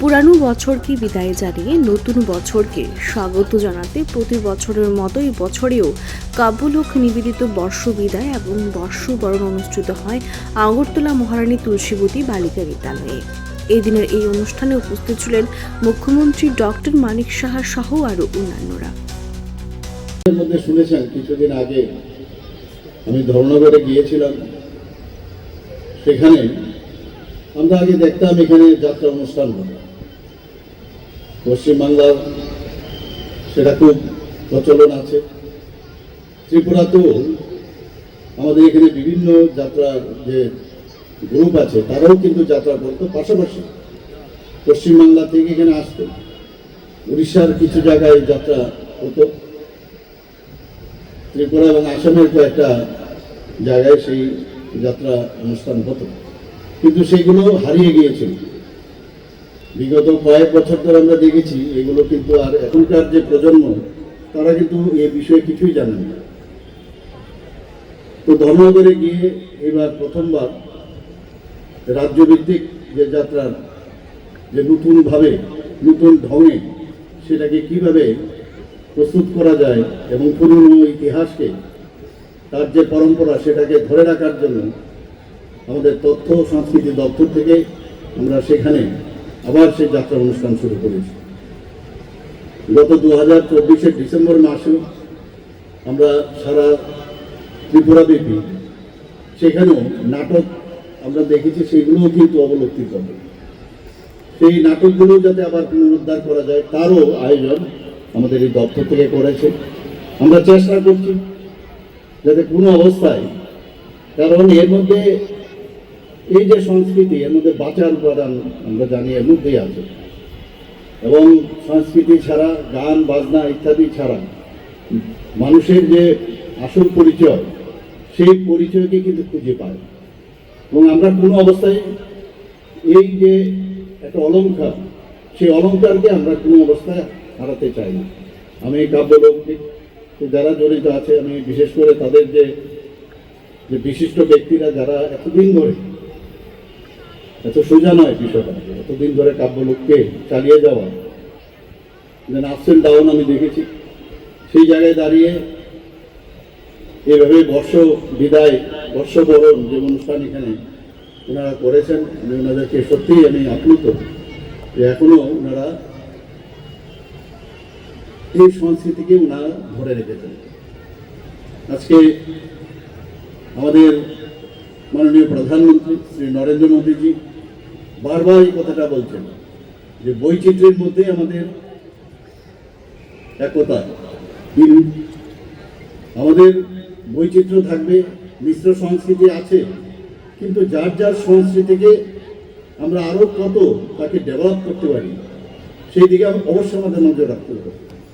পুরানো বছরকে বিদায় জানিয়ে নতুন বছরকে স্বাগত জানাতে প্রতি বছরের মতোই বছরেও কাব্যলোক নিবেদিত বর্ষ বিদায় এবং বর্ষবরণ অনুষ্ঠিত হয় আগরতলা মহারানী তুলসীবতী বালিকা বিদ্যালয়ে। এই দিনের এই অনুষ্ঠানে উপস্থিত ছিলেন মুখ্যমন্ত্রী ডক্টর মানিক সাহা সহ আরও অন্যান্যরা। শুনেছেন, কিছুদিন আগে আমি ধর্মনগরে গিয়েছিলাম। সেখানে আমরা আগে দেখতাম এখানে যাত্রা অনুষ্ঠান হতো পশ্চিমবাংলার সেটা খুব প্রচলন আছে। ত্রিপুরাতেও আমাদের এখানে বিভিন্ন যাত্রার যে গ্রুপ আছে, তারাও কিন্তু যাত্রা করতো পাশাপাশি। পশ্চিমবাংলা থেকে এখানে আসতো। উড়িষ্যার কিছু জায়গায় যাত্রা হতো। ত্রিপুরা এবং আসামের কয়েকটা জায়গায় সেই যাত্রা অনুষ্ঠান হতো। কিন্তু সেগুলো হারিয়ে গিয়েছিল। বিগত কয়েক বছর ধরে আমরা দেখেছি, এগুলো কিন্তু আর এখনকার যে প্রজন্ম, তারা কিন্তু এ বিষয়ে কিছুই জানেন না। তো ধর্মনগরে গিয়ে এবার প্রথমবার রাজ্যভিত্তিক যে যাত্রার যে নতুনভাবে, নতুন ঢঙে সেটাকে কীভাবে প্রস্তুত করা যায় এবং পুরনো ইতিহাসকে, তার যে পরম্পরা সেটাকে ধরে রাখার জন্য আমাদের তথ্য সংস্কৃতি দপ্তর থেকে আমরা সেখানে আবার সেই যাত্রা অনুষ্ঠান শুরু করেছি। গত দু হাজার চব্বিশের ডিসেম্বর মাসে আমরা সারা ত্রিপুরাব্যাপী সেখানেও নাটক আমরা দেখেছি, সেগুলোও কিন্তু অবলুপ্তি করবে। সেই নাটকগুলো যাতে আবার পুনরুদ্ধার করা যায়, তারও আয়োজন আমাদের এই দপ্তর থেকে করেছে। আমরা চেষ্টা করছি যাতে কোনো অবস্থায়, কারণ এর মধ্যে এই যে সংস্কৃতি, এর মধ্যে বাঁচার উপাদান আমরা জানি, এর মধ্যেই আছে। এবং সংস্কৃতি ছাড়া, গান, বাজনা ইত্যাদি ছাড়া মানুষের যে আসল পরিচয়, সেই পরিচয়কে কিন্তু খুঁজে পায়। এবং আমরা কোনো অবস্থায় এই যে একটা অলঙ্কার সেই অলঙ্কারকে আমরা কোনো অবস্থায় হারাতে চাই না। আমি এই কাব্যলোককে যারা জড়িত আছে, আমি বিশেষ করে তাদের যে যে বিশিষ্ট ব্যক্তিরা যারা এতদিন ধরে এত সোজা নয় বিষয়টা। এতদিন ধরে কাব্যলোককে চালিয়ে যাওয়া। যেন অ্যান্ড ডাউন আমি দেখেছি। সেই জায়গায় দাঁড়িয়ে এভাবে বর্ষ বিদায় বর্ষবরণ যে অনুষ্ঠান এখানে ওনারা করেছেন, আমি ওনাদেরকে সত্যিই আমি আপ্লুত যে এখনও ওনারা এই সংস্কৃতিকে ওনারা ধরে রেখেছেন। আজকে আমাদের মাননীয় প্রধানমন্ত্রী শ্রী নরেন্দ্র মোদীজি বারবার এই কথাটা বলছেন। যে বৈচিত্র্যের মধ্যে আমাদের একতা আমাদের বৈচিত্র্য থাকবে, মিশ্র সংস্কৃতি আছে, কিন্তু যার যার সংস্কৃতিকে আমরা আরও কত তাকে ডেভেলপ করতে পারি, সেই দিকে অবশ্যই আমাদের নজর রাখতে হবে।